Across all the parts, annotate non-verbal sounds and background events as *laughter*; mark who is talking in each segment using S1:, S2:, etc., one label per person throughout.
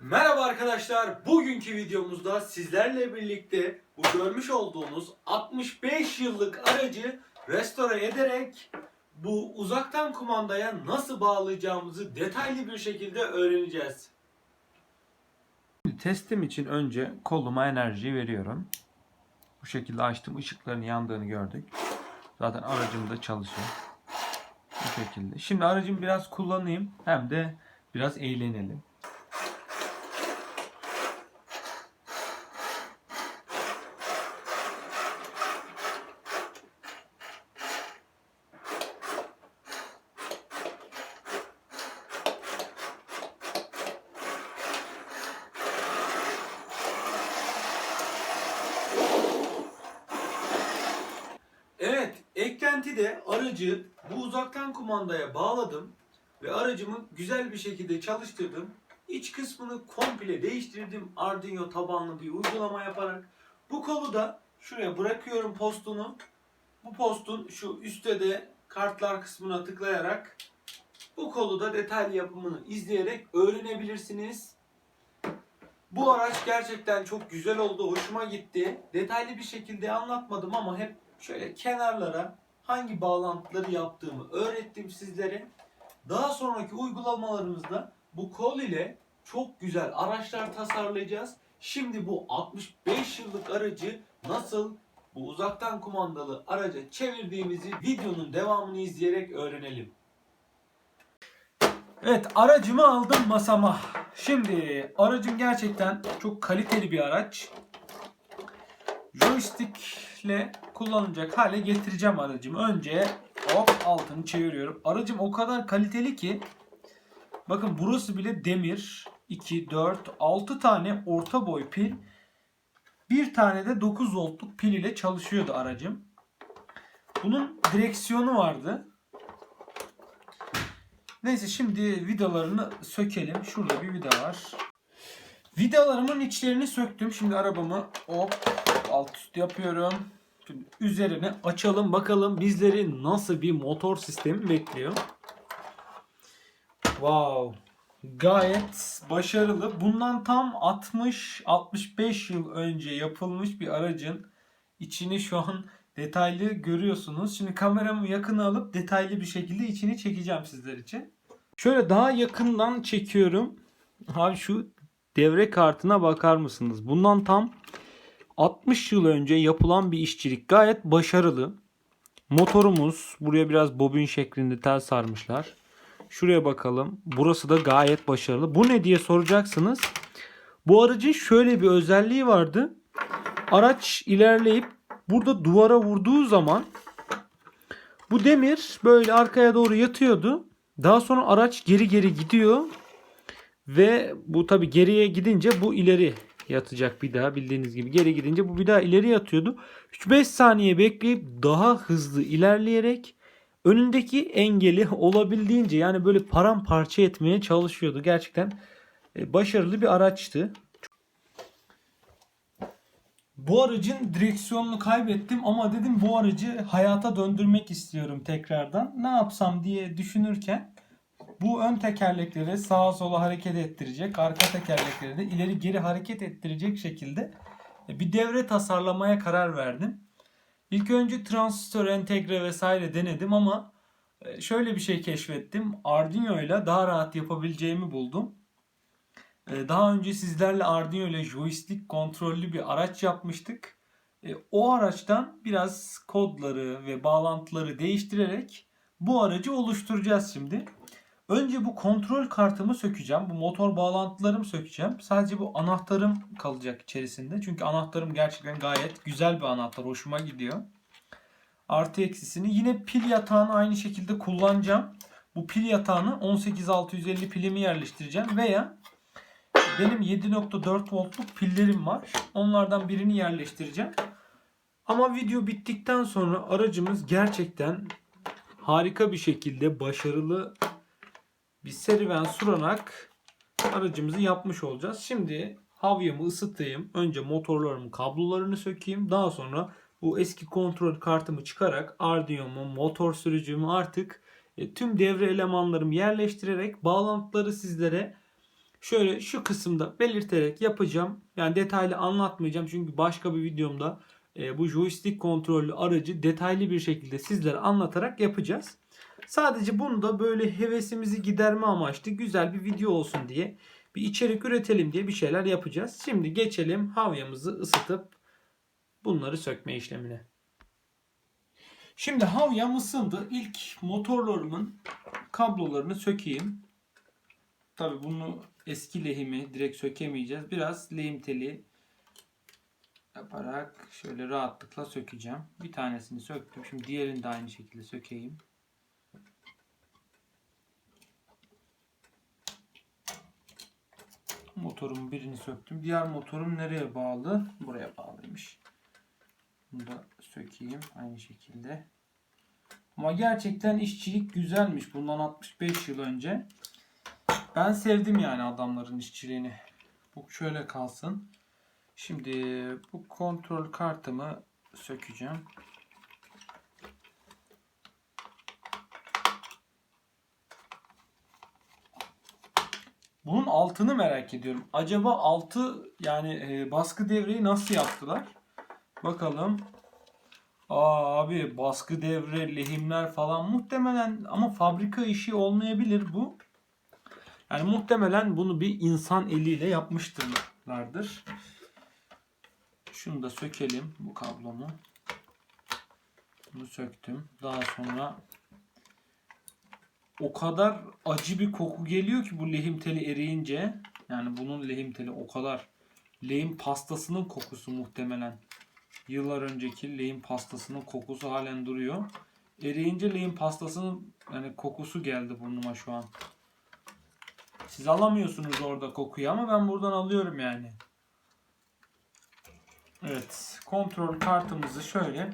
S1: Merhaba arkadaşlar. Bugünkü videomuzda sizlerle birlikte bu görmüş olduğunuz 65 yıllık aracı restore ederek bu uzaktan kumandaya nasıl bağlayacağımızı detaylı bir şekilde öğreneceğiz.
S2: Testim için önce koluma enerji veriyorum. Bu şekilde açtım. ışıkların yandığını gördük. Zaten aracım da çalışıyor. Bu şekilde. Şimdi aracımı biraz kullanayım. Hem de biraz eğlenelim.
S1: Evet, eklentide aracı bu uzaktan kumandaya bağladım ve aracımı güzel bir şekilde çalıştırdım. İç kısmını komple değiştirdim Arduino tabanlı bir uygulama yaparak. Bu kolu da şuraya bırakıyorum postunu. Bu postun şu üstte de kartlar kısmına tıklayarak bu kolu da detaylı yapımını izleyerek öğrenebilirsiniz. Bu araç gerçekten çok güzel oldu, hoşuma gitti. Detaylı bir şekilde anlatmadım ama hep şöyle kenarlara hangi bağlantıları yaptığımı öğrettim sizlere. Daha sonraki uygulamalarımızda bu kol ile çok güzel araçlar tasarlayacağız. Şimdi bu 65 yıllık aracı nasıl bu uzaktan kumandalı araca çevirdiğimizi videonun devamını izleyerek öğrenelim. Evet aracımı aldım masama. Şimdi aracım gerçekten çok kaliteli bir araç. Joystickle kullanılacak hale getireceğim aracımı. Önce hop altını çeviriyorum. Aracım o kadar kaliteli ki bakın burası bile demir. 2, 4, 6 tane orta boy pil. Bir tane de 9 voltluk pil ile çalışıyordu aracım. Bunun direksiyonu vardı. Neyse şimdi vidalarını sökelim. Şurada bir vida var. Vidalarımın içlerini söktüm. Şimdi arabamı hop alt üst yapıyorum. Şimdi üzerine açalım bakalım bizleri nasıl bir motor sistemi bekliyor. Wow. Gayet başarılı. Bundan tam 60-65 yıl önce yapılmış bir aracın içini şu an detaylı görüyorsunuz. Şimdi kameramı yakına alıp detaylı bir şekilde içini çekeceğim sizler için. Şöyle daha yakından çekiyorum. Abi şu devre kartına bakar mısınız? Bundan tam 60 yıl önce yapılan bir işçilik gayet başarılı. Motorumuz buraya biraz bobin şeklinde tel sarmışlar. Şuraya bakalım. Burası da gayet başarılı. Bu ne diye soracaksınız. Bu aracın şöyle bir özelliği vardı. Araç ilerleyip burada duvara vurduğu zaman bu demir böyle arkaya doğru yatıyordu. Daha sonra araç geri geri gidiyor ve bu tabi geriye gidince bu ileri yatacak bir daha bildiğiniz gibi geri gidince bu bir daha ileri yatıyordu. 3-5 saniye bekleyip daha hızlı ilerleyerek önündeki engeli *laughs* olabildiğince yani böyle paramparça etmeye çalışıyordu. Gerçekten e, başarılı bir araçtı. Bu aracın direksiyonunu kaybettim ama dedim bu aracı hayata döndürmek istiyorum tekrardan. Ne yapsam diye düşünürken bu ön tekerlekleri sağa sola hareket ettirecek, arka tekerlekleri de ileri geri hareket ettirecek şekilde bir devre tasarlamaya karar verdim. İlk önce transistör entegre vesaire denedim ama e, şöyle bir şey keşfettim. Arduino ile daha rahat yapabileceğimi buldum. E, Daha önce sizlerle Arduino ile joystick kontrollü bir araç yapmıştık. E, O araçtan biraz kodları ve bağlantıları değiştirerek bu aracı oluşturacağız şimdi. Önce bu kontrol kartımı sökeceğim. Bu motor bağlantılarımı sökeceğim. Sadece bu anahtarım kalacak içerisinde. Çünkü anahtarım gerçekten gayet güzel bir anahtar. Hoşuma gidiyor. Artı eksisini. Yine pil yatağını aynı şekilde kullanacağım. Bu pil yatağını 18650 pilimi yerleştireceğim. Veya benim 7.4 voltluk pillerim var. Onlardan birini yerleştireceğim. Ama video bittikten sonra aracımız gerçekten harika bir şekilde başarılı bir serüven surarak aracımızı yapmış olacağız. Şimdi havyamı ısıtayım. Önce motorlarımın kablolarını sökeyim. Daha sonra bu eski kontrol kartımı çıkarak Arduino'mu, motor sürücümü artık e, tüm devre elemanlarımı yerleştirerek bağlantıları sizlere şöyle şu kısımda belirterek yapacağım. Yani detaylı anlatmayacağım çünkü başka bir videomda e, bu joystick kontrollü aracı detaylı bir şekilde sizlere anlatarak yapacağız. Sadece bunu da böyle hevesimizi giderme amaçlı güzel bir video olsun diye bir içerik üretelim diye bir şeyler yapacağız. Şimdi geçelim havyamızı ısıtıp bunları sökme işlemine. Şimdi havyam ısındı. İlk motorlarımın kablolarını sökeyim. Tabi bunu eski lehimi direkt sökemeyeceğiz. Biraz lehim teli yaparak şöyle rahatlıkla sökeceğim. Bir tanesini söktüm. Şimdi diğerini de aynı şekilde sökeyim. Motorumun birini söktüm. Diğer motorum nereye bağlı? Buraya bağlıymış. Bunu da sökeyim aynı şekilde. Ama gerçekten işçilik güzelmiş. Bundan 65 yıl önce. Ben sevdim yani adamların işçiliğini. Bu şöyle kalsın. Şimdi bu kontrol kartımı sökeceğim. Bunun altını merak ediyorum. Acaba altı yani e, baskı devreyi nasıl yaptılar? Bakalım. Aa, abi baskı devre, lehimler falan muhtemelen ama fabrika işi olmayabilir bu. Yani muhtemelen bunu bir insan eliyle yapmıştırlardır. Şunu da sökelim bu kablomu. Bunu söktüm. Daha sonra o kadar acı bir koku geliyor ki bu lehim teli eriyince. Yani bunun lehim teli o kadar lehim pastasının kokusu muhtemelen. Yıllar önceki lehim pastasının kokusu halen duruyor. Eriyince lehim pastasının yani kokusu geldi burnuma şu an. Siz alamıyorsunuz orada kokuyu ama ben buradan alıyorum yani. Evet, kontrol kartımızı şöyle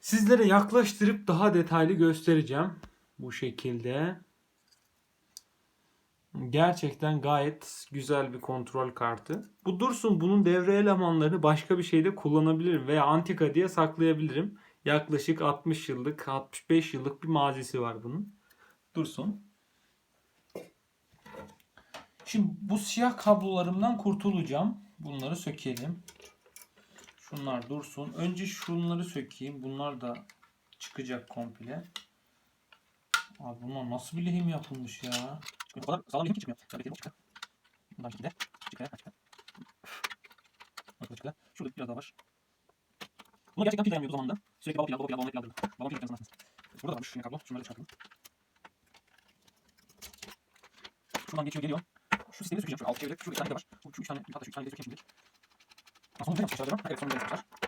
S1: sizlere yaklaştırıp daha detaylı göstereceğim. Bu şekilde. Gerçekten gayet güzel bir kontrol kartı. Bu dursun bunun devre elemanlarını başka bir şeyde kullanabilirim veya antika diye saklayabilirim. Yaklaşık 60 yıllık, 65 yıllık bir mazisi var bunun. Dursun. Şimdi bu siyah kablolarımdan kurtulacağım. Bunları sökelim. Şunlar dursun. Önce şunları sökeyim. Bunlar da çıkacak komple. Abi bunlar nasıl bir lehim yapılmış ya? O kadar sağlam lehim ki çıkmıyor. Şöyle lehim çıktı. Bundan şekilde. Çıktı. Çıktı. Arkada çıktı. Şurada biraz daha var. Buna gerçekten pil dayanmıyordu o zaman da. Sürekli baba pil aldı, baba pil aldı, baba pil aldı. Baba pil anasını. Burada da varmış yine kablo. Şunları da çıkartalım. Şuradan geçiyor geliyor. Şu sistemi sökeceğim. Şöyle alt çevirip. Şurada iki tane de var. Bu üç tane, hatta şu üç tane de sökeyim şimdilik. Ha, sonunda ne yapmışlar acaba? Evet sonunda ne yapmışlar?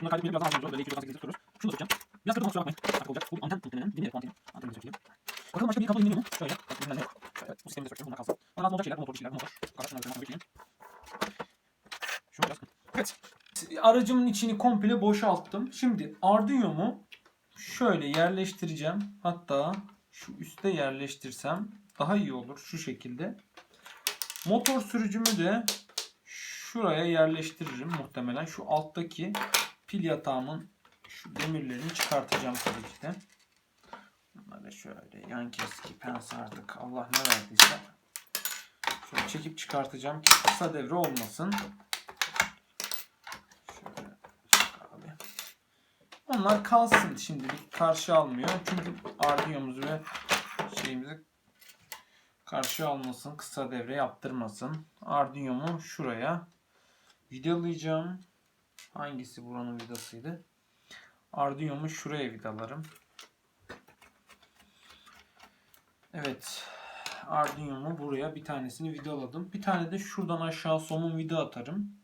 S1: Bunları kaydetmeyi biraz daha hazırlayacağız. Böyle 298 tutuyoruz. Şunu da sökeceğim. Biraz kırdım kusura bakmayın. Artık olacak. Bu bir anten muhtemelen. Dinleyelim anteni. Antenini sökelim. Bakalım başka bir kablo dinliyor mu? Şöyle. Bak bunlar yok. Bu sistemi de. Bunlar kalsın. Bana lazım olacak şeyler. Motor şeyler. Bu motor. Kardeşimler üzerine geçelim. Şunu biraz Evet. Aracımın içini komple boşalttım. Şimdi Arduino'mu şöyle yerleştireceğim. Hatta şu üste yerleştirsem daha iyi olur şu şekilde. Motor sürücümü de şuraya yerleştiririm muhtemelen. Şu alttaki pil yatağımın şu demirlerini çıkartacağım tabii ki de. Bunları şöyle yan keski, pense artık Allah ne verdiyse şöyle çekip çıkartacağım ki kısa devre olmasın. Şöyle abi. Onlar kalsın şimdilik karşı almıyor. Çünkü Arduino'muzu ve şeyimizi karşı almasın. Kısa devre yaptırmasın. Arduino'mu şuraya vidalayacağım. Hangisi buranın vidasıydı? Arduino'mu şuraya vidalarım. Evet. Arduino'mu buraya bir tanesini vidaladım. Bir tane de şuradan aşağı somun vida atarım.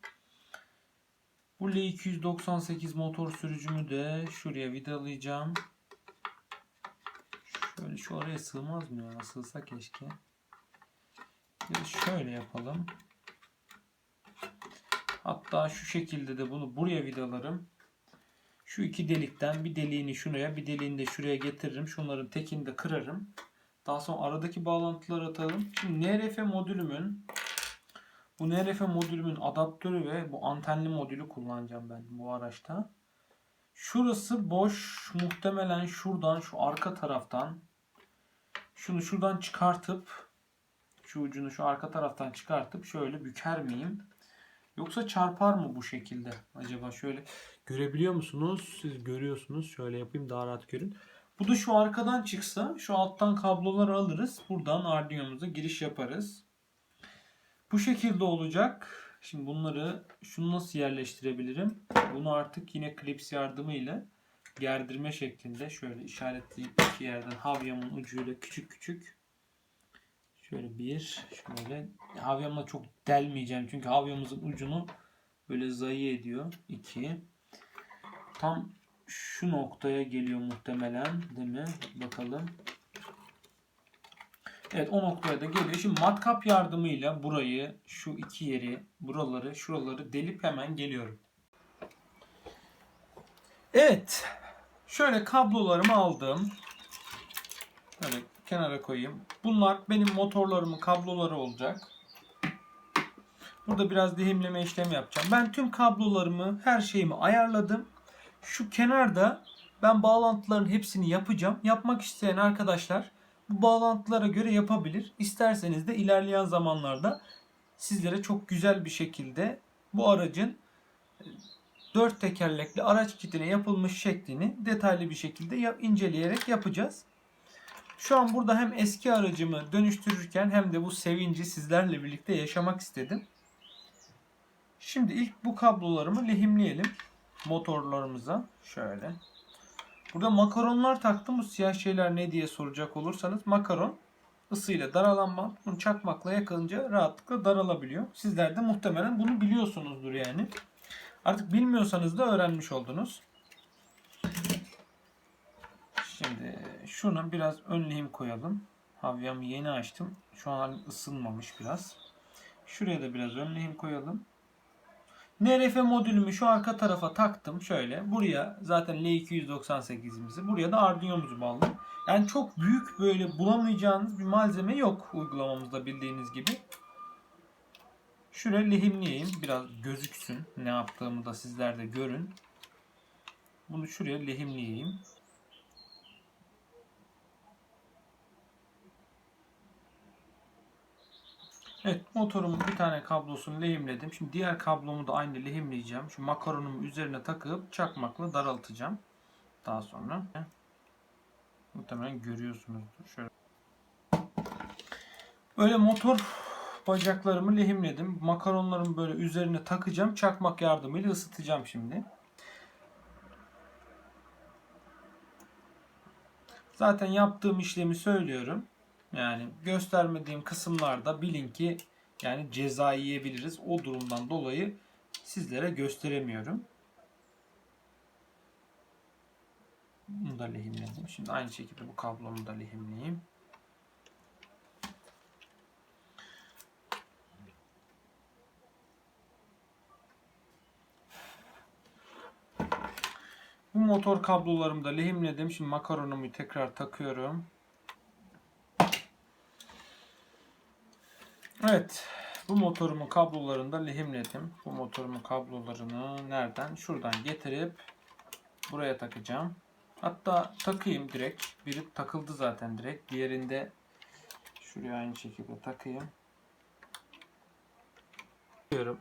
S1: Bu L298 motor sürücümü de şuraya vidalayacağım. Şöyle şu araya sığmaz mı ya? Sığsa keşke. Da şöyle yapalım. Hatta şu şekilde de bunu buraya vidalarım. Şu iki delikten bir deliğini şuraya bir deliğini de şuraya getiririm. Şunların tekini de kırarım. Daha sonra aradaki bağlantıları atalım. Şimdi NRF modülümün bu NRF modülümün adaptörü ve bu antenli modülü kullanacağım ben bu araçta. Şurası boş. Muhtemelen şuradan şu arka taraftan şunu şuradan çıkartıp şu ucunu şu arka taraftan çıkartıp şöyle büker miyim? Yoksa çarpar mı bu şekilde? Acaba şöyle görebiliyor musunuz? Siz görüyorsunuz. Şöyle yapayım daha rahat görün. Bu da şu arkadan çıksa şu alttan kabloları alırız. Buradan Arduino'muza giriş yaparız. Bu şekilde olacak. Şimdi bunları şunu nasıl yerleştirebilirim? Bunu artık yine klips yardımıyla gerdirme şeklinde şöyle işaretleyip iki yerden havyamın ucuyla küçük küçük şöyle bir şöyle havyamla çok delmeyeceğim çünkü havyamızın ucunu böyle zayi ediyor. İki tam şu noktaya geliyor muhtemelen değil mi? Bakalım. Evet o noktaya da geliyor. Şimdi matkap yardımıyla burayı, şu iki yeri, buraları, şuraları delip hemen geliyorum. Evet. Şöyle kablolarımı aldım. Böyle kenara koyayım. Bunlar benim motorlarımın kabloları olacak. Burada biraz lehimleme işlemi yapacağım. Ben tüm kablolarımı, her şeyimi ayarladım. Şu kenarda ben bağlantıların hepsini yapacağım. Yapmak isteyen arkadaşlar bu bağlantılara göre yapabilir. İsterseniz de ilerleyen zamanlarda sizlere çok güzel bir şekilde bu aracın dört tekerlekli araç kitine yapılmış şeklini detaylı bir şekilde inceleyerek yapacağız. Şu an burada hem eski aracımı dönüştürürken hem de bu sevinci sizlerle birlikte yaşamak istedim. Şimdi ilk bu kablolarımı lehimleyelim motorlarımıza. Şöyle. Burada makaronlar taktım. Bu siyah şeyler ne diye soracak olursanız makaron ısıyla daralanma. Bunu çakmakla yakınca rahatlıkla daralabiliyor. Sizler de muhtemelen bunu biliyorsunuzdur yani. Artık bilmiyorsanız da öğrenmiş oldunuz. Şimdi şunu biraz ön lehim koyalım. Havyamı yeni açtım. Şu an ısınmamış biraz. Şuraya da biraz ön lehim koyalım. NRF modülümü şu arka tarafa taktım şöyle. Buraya zaten L298'imizi buraya da Arduino'muzu bağladım. Yani çok büyük böyle bulamayacağınız bir malzeme yok uygulamamızda bildiğiniz gibi. Şuraya lehimleyeyim. Biraz gözüksün. Ne yaptığımı da sizler de görün. Bunu şuraya lehimleyeyim. Evet motorumun bir tane kablosunu lehimledim. Şimdi diğer kablomu da aynı lehimleyeceğim. Şu makaronumu üzerine takıp çakmakla daraltacağım. Daha sonra. Muhtemelen görüyorsunuzdur. Şöyle. Böyle motor bacaklarımı lehimledim. Makaronlarımı böyle üzerine takacağım. Çakmak yardımıyla ısıtacağım şimdi. Zaten yaptığım işlemi söylüyorum. Yani göstermediğim kısımlarda bilin ki yani ceza yiyebiliriz. O durumdan dolayı sizlere gösteremiyorum. Bunu da lehimledim. Şimdi aynı şekilde bu kablomu da lehimleyeyim. Bu motor kablolarımı da lehimledim. Şimdi makaronumu tekrar takıyorum. Evet. Bu motorumun kablolarını da lehimledim. Bu motorumun kablolarını nereden? Şuradan getirip buraya takacağım. Hatta takayım direkt. Biri takıldı zaten direkt. Diğerinde şuraya aynı şekilde takayım. Diyorum.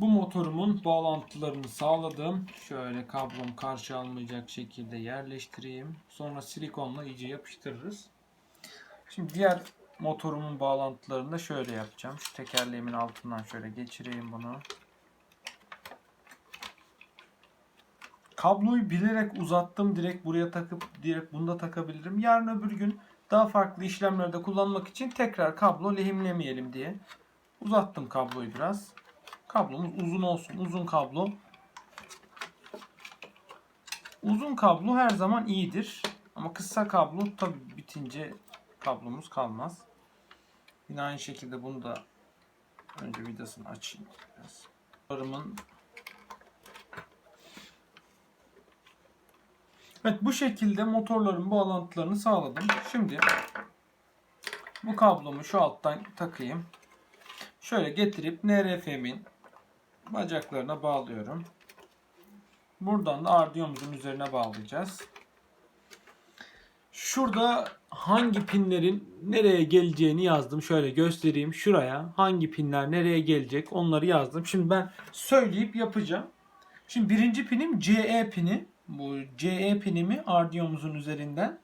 S1: Bu motorumun bağlantılarını sağladım. Şöyle kablom karşı almayacak şekilde yerleştireyim. Sonra silikonla iyice yapıştırırız. Şimdi diğer motorumun bağlantılarını da şöyle yapacağım. Şu tekerleğimin altından şöyle geçireyim bunu. Kabloyu bilerek uzattım. Direkt buraya takıp direkt bunda takabilirim. Yarın öbür gün daha farklı işlemlerde kullanmak için tekrar kablo lehimlemeyelim diye. Uzattım kabloyu biraz. Kablomuz uzun olsun. Uzun kablo. Uzun kablo her zaman iyidir. Ama kısa kablo tabi bitince kablomuz kalmaz. Yine aynı şekilde bunu da önce vidasını açayım. Biraz. Motorumun Evet bu şekilde motorların bağlantılarını sağladım. Şimdi bu kablomu şu alttan takayım. Şöyle getirip NRF'min bacaklarına bağlıyorum. Buradan da ardiyomuzun üzerine bağlayacağız. Şurada hangi pinlerin nereye geleceğini yazdım. Şöyle göstereyim. Şuraya hangi pinler nereye gelecek onları yazdım. Şimdi ben söyleyip yapacağım. Şimdi birinci pinim CE pini. Bu CE pinimi ardiyomuzun üzerinden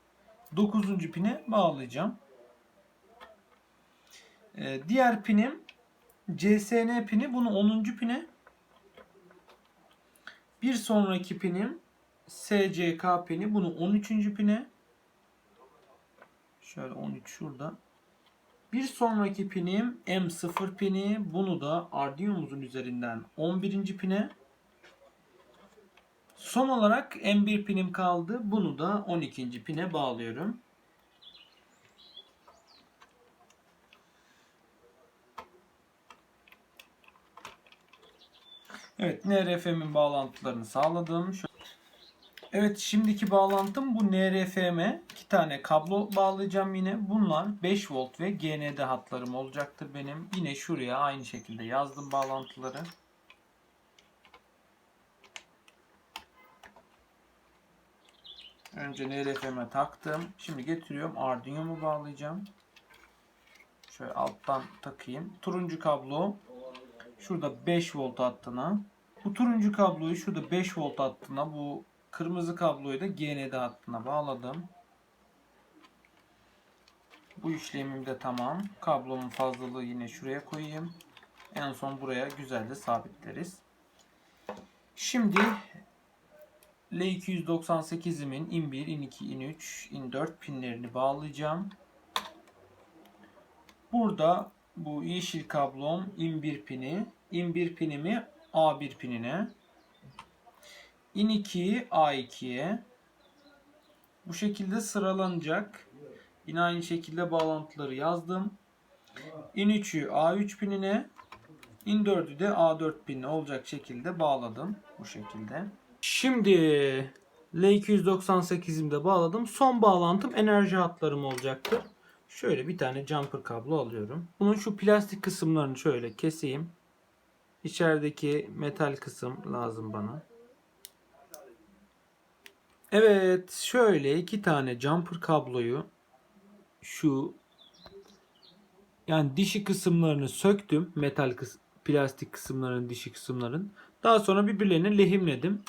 S1: 9. pine bağlayacağım. Ee, diğer pinim CSN pini. Bunu 10. pine. Bir sonraki pinim SCK pini. Bunu 13. pine. Şöyle 13 şurada. Bir sonraki pinim M0 pini. Bunu da Arduino'muzun üzerinden 11. pine. Son olarak M1 pinim kaldı. Bunu da 12. pine bağlıyorum. Evet, NRFM'in bağlantılarını sağladım. Evet, şimdiki bağlantım bu NRFM'e iki tane kablo bağlayacağım yine. Bunlar 5 volt ve GND hatlarım olacaktır benim. Yine şuraya aynı şekilde yazdım bağlantıları. Önce NRFM'e taktım. Şimdi getiriyorum. Arduino'mu bağlayacağım. Şöyle alttan takayım. Turuncu kablo şurada 5 volt hattına. Bu turuncu kabloyu şurada 5 volt hattına. Bu kırmızı kabloyu da GND hattına bağladım. Bu işlemim de tamam. Kablomun fazlalığı yine şuraya koyayım. En son buraya güzelce sabitleriz. Şimdi L298'imin in 1, in 2, in 3, in 4 pinlerini bağlayacağım. Burada bu yeşil kablom in 1 pini, in 1 pinimi A1 pinine, in 2'yi A2'ye. Bu şekilde sıralanacak. Yine aynı şekilde bağlantıları yazdım. In 3'ü A3 pinine, in 4'ü de A4 pinine olacak şekilde bağladım. Bu şekilde. Şimdi L298'imi de bağladım. Son bağlantım enerji hatlarım olacaktır. Şöyle bir tane jumper kablo alıyorum. Bunun şu plastik kısımlarını şöyle keseyim. İçerideki metal kısım lazım bana. Evet, şöyle iki tane jumper kabloyu şu yani dişi kısımlarını söktüm. Metal kıs plastik kısımların dişi kısımların. Daha sonra birbirlerine lehimledim.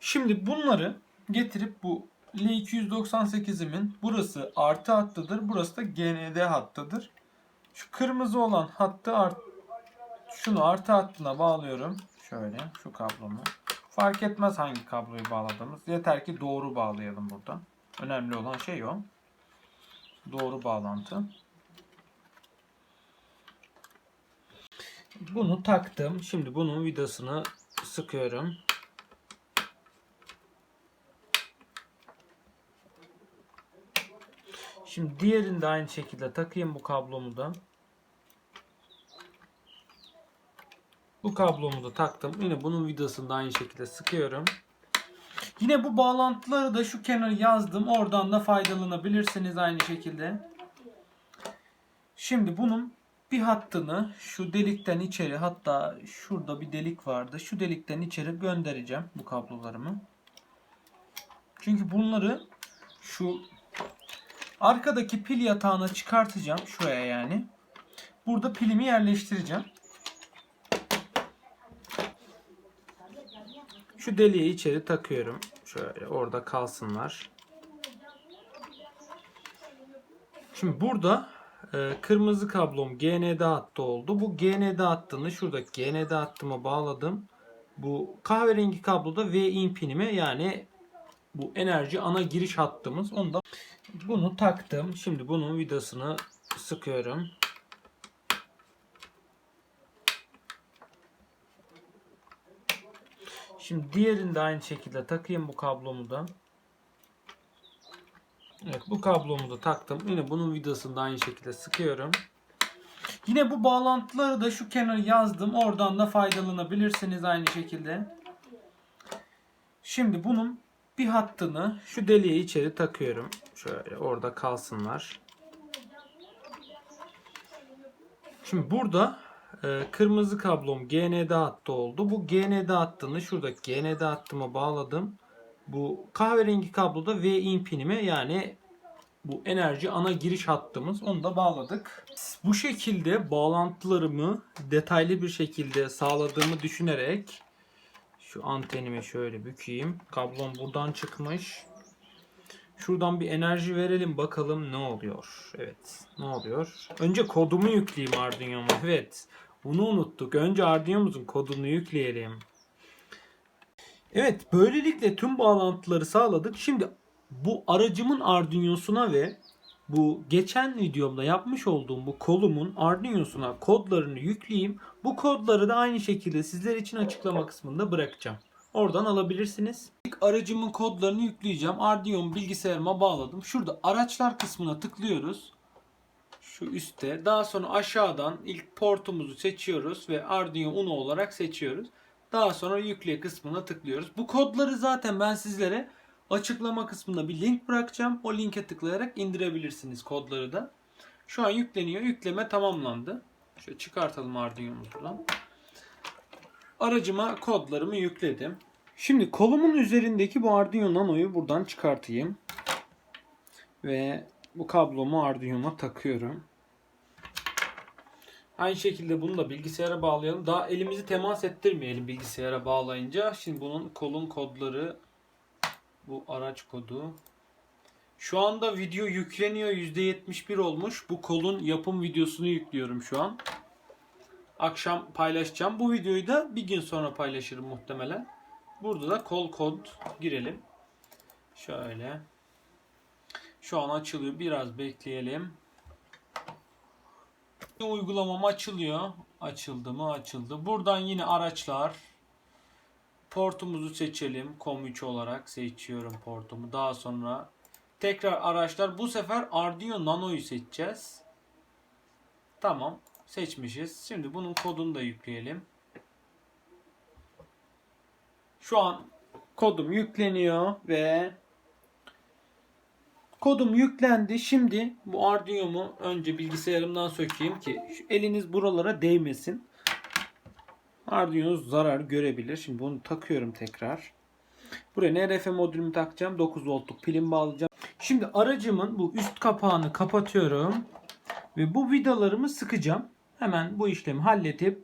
S1: Şimdi bunları getirip bu L298'imin burası artı hattıdır. Burası da GND hattıdır. Şu kırmızı olan hattı art şunu artı hattına bağlıyorum. Şöyle şu kablomu. Fark etmez hangi kabloyu bağladığımız. Yeter ki doğru bağlayalım burada. Önemli olan şey o. Doğru bağlantı. Bunu taktım. Şimdi bunun vidasını sıkıyorum. Şimdi diğerini de aynı şekilde takayım bu kablomu da. Bu kablomu da taktım. Yine bunun vidasını da aynı şekilde sıkıyorum. Yine bu bağlantıları da şu kenara yazdım. Oradan da faydalanabilirsiniz aynı şekilde. Şimdi bunun bir hattını şu delikten içeri hatta şurada bir delik vardı. Şu delikten içeri göndereceğim bu kablolarımı. Çünkü bunları şu arkadaki pil yatağına çıkartacağım. Şuraya yani. Burada pilimi yerleştireceğim. Şu deliği içeri takıyorum. Şöyle orada kalsınlar. Şimdi burada e, kırmızı kablom GND hattı oldu. Bu GND hattını şurada GND hattıma bağladım. Bu kahverengi kabloda V-in pinime yani bu enerji ana giriş hattımız. Onu da bunu taktım. Şimdi bunun vidasını sıkıyorum. Şimdi diğerini de aynı şekilde takayım bu kablomu da. Evet bu kablomu da taktım. Yine bunun vidasını da aynı şekilde sıkıyorum. Yine bu bağlantıları da şu kenara yazdım. Oradan da faydalanabilirsiniz aynı şekilde. Şimdi bunun bir hattını şu deliğe içeri takıyorum. Şöyle orada kalsınlar. Şimdi burada e, kırmızı kablom GND hattı oldu. Bu GND hattını şurada GND hattıma bağladım. Bu kahverengi kabloda V-in pinime yani bu enerji ana giriş hattımız onu da bağladık. Bu şekilde bağlantılarımı detaylı bir şekilde sağladığımı düşünerek şu antenimi şöyle bükeyim. Kablom buradan çıkmış. Şuradan bir enerji verelim bakalım ne oluyor. Evet ne oluyor? Önce kodumu yükleyeyim Arduino'ma. Evet bunu unuttuk. Önce Arduino'muzun kodunu yükleyelim. Evet böylelikle tüm bağlantıları sağladık. Şimdi bu aracımın Arduino'suna ve bu geçen videomda yapmış olduğum bu kolumun Arduino'suna kodlarını yükleyeyim. Bu kodları da aynı şekilde sizler için açıklama kısmında bırakacağım. Oradan alabilirsiniz. Aracımın kodlarını yükleyeceğim. Arduino bilgisayarıma bağladım. Şurada araçlar kısmına tıklıyoruz. Şu üstte. Daha sonra aşağıdan ilk portumuzu seçiyoruz ve Arduino Uno olarak seçiyoruz. Daha sonra yükle kısmına tıklıyoruz. Bu kodları zaten ben sizlere açıklama kısmında bir link bırakacağım. O linke tıklayarak indirebilirsiniz kodları da. Şu an yükleniyor. Yükleme tamamlandı. Şöyle çıkartalım Arduino'muzu buradan. Aracıma kodlarımı yükledim. Şimdi kolumun üzerindeki bu Arduino Nano'yu buradan çıkartayım. Ve bu kablomu Arduino'ma takıyorum. Aynı şekilde bunu da bilgisayara bağlayalım. Daha elimizi temas ettirmeyelim bilgisayara bağlayınca. Şimdi bunun kolun kodları bu araç kodu. Şu anda video yükleniyor. %71 olmuş. Bu kolun yapım videosunu yüklüyorum şu an. Akşam paylaşacağım. Bu videoyu da bir gün sonra paylaşırım muhtemelen. Burada da kol kod girelim. Şöyle. Şu an açılıyor. Biraz bekleyelim. Uygulamam açılıyor. Açıldı mı? Açıldı. Buradan yine araçlar. Portumuzu seçelim. COM3 olarak seçiyorum portumu. Daha sonra tekrar araçlar. Bu sefer Arduino Nano'yu seçeceğiz. Tamam. Seçmişiz. Şimdi bunun kodunu da yükleyelim. Şu an kodum yükleniyor ve kodum yüklendi. Şimdi bu Arduino'mu önce bilgisayarımdan sökeyim ki eliniz buralara değmesin. Arduino zarar görebilir. Şimdi bunu takıyorum tekrar. Buraya NRF modülümü takacağım. 9 voltluk pilim bağlayacağım. Şimdi aracımın bu üst kapağını kapatıyorum. Ve bu vidalarımı sıkacağım. Hemen bu işlemi halledip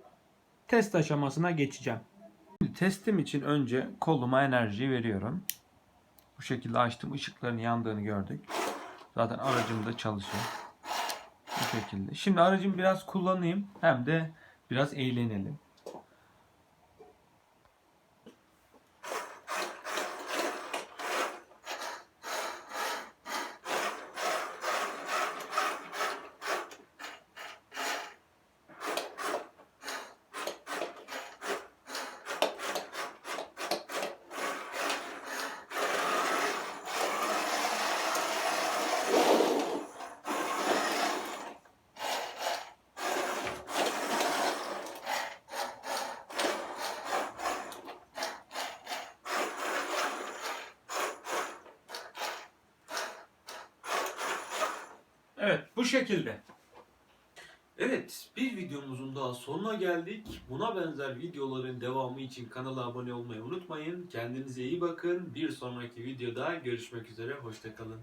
S1: test aşamasına geçeceğim.
S2: Testim için önce koluma enerji veriyorum. Bu şekilde açtım. ışıkların yandığını gördük. Zaten aracım da çalışıyor. Bu şekilde. Şimdi aracımı biraz kullanayım. Hem de biraz eğlenelim.
S1: Evet şekilde. Evet bir videomuzun daha sonuna geldik. Buna benzer videoların devamı için kanala abone olmayı unutmayın. Kendinize iyi bakın. Bir sonraki videoda görüşmek üzere. Hoşçakalın.